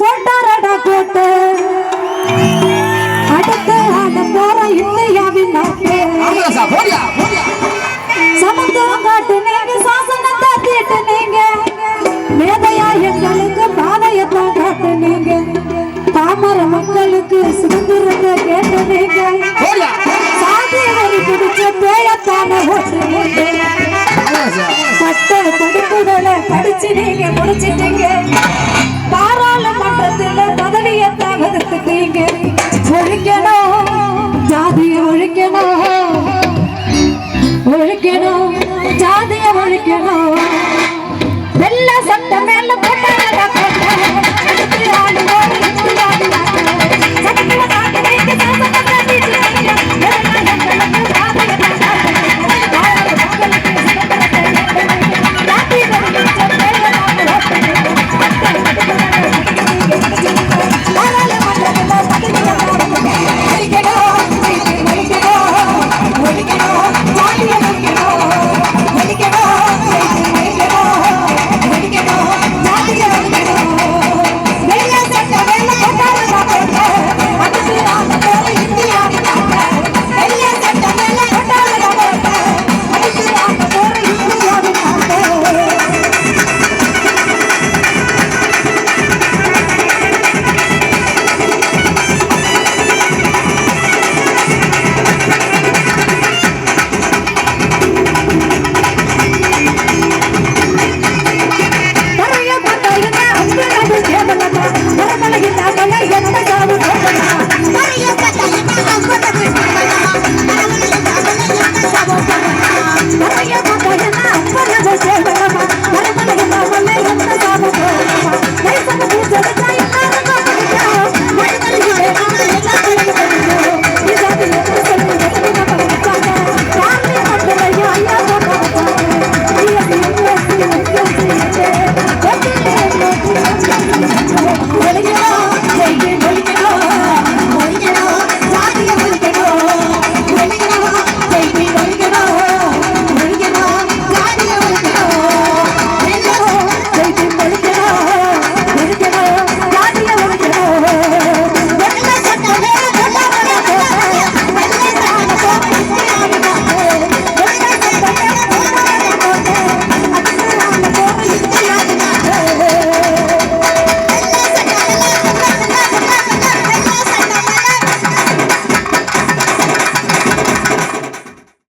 போட்டாரடா கோட்டு. அடுத்து ஆட போற போடியா போடியா. சமுத்திரம் காட்டு நீங்க சாசனத்தை தீட்டு நீங்க. மேதையா எங்களுக்கு பாதையத்தான் காட்டு நீங்க. பாமர மக்களுக்கு சுதந்திரத்தை கேட்டு நீங்க. சாதி வரி பிடிச்ச பேயத்தான பட்ட படிப்புகளை படிச்சு நீங்க முடிச்சிட்டீங்க. মেল ফোটা রাখো